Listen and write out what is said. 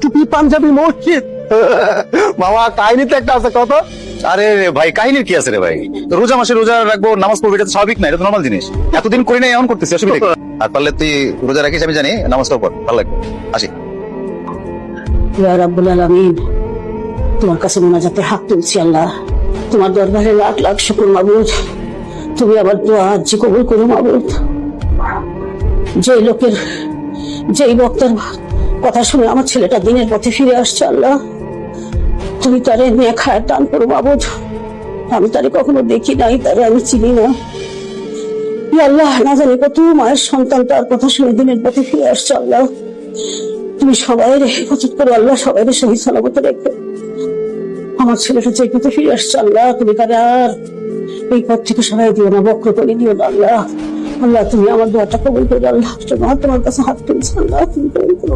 টুপি পাঞ্জাবি মসজিদ। মামা কাহিনী তো একটা আছে কত? আরে ভাই কাহিনীর কি আছে রে ভাই? রোজা মাসে রোজা রাখব নামাজ পড়ব এটা তো স্বাভাবিক না এটা তো নর্মাল জিনিস। এতদিন করি না এমন করতেছি অসুবিধা আর পারলে তুই রোজা রাখিস আমি জানি নামাজটাও ভালো লাগবে। আসি। ইয়া রাব্বুল আলামিন তোমার কাছে হাত তুলছি আল্লাহ। তোমার দরবারে লাখ লাখ শুকুর মাবুদ। তুমি আবার দোয়া আজ কবুল করো মাবুদ। যে লোকের যেই বক্তার কথা শুনে আমার ছেলেটা দিনের পথে ফিরে আসছে, আল্লাহ। তুমি তারে নিয়ে খায় টান করো মাবুদ আমি তারে কখনো দেখি নাই, তারে আমি চিনি না। আল্লাহ, না জানি কত মায়ের সন্তান তার কথা শুনে দিনের পথে ফিরে আসছে, আল্লাহ। তুমি সবাই হেফাজত করো, আল্লাহ সবাই শহীদ সালামতে রেখো। আমার ছেলেটা যে ফিরে আসছে, আল্লাহ, তুমি তার আর এই পথ থেকে সবাই দিও না, বক্র করে দিও না, আল্লাহ। আল্লাহ, তুমি আমার দোয়াটা কবুল করো, আল্লাহ, তোমার কাছে হাত তুলছি, আল্লাহ, তুমি কবুল করো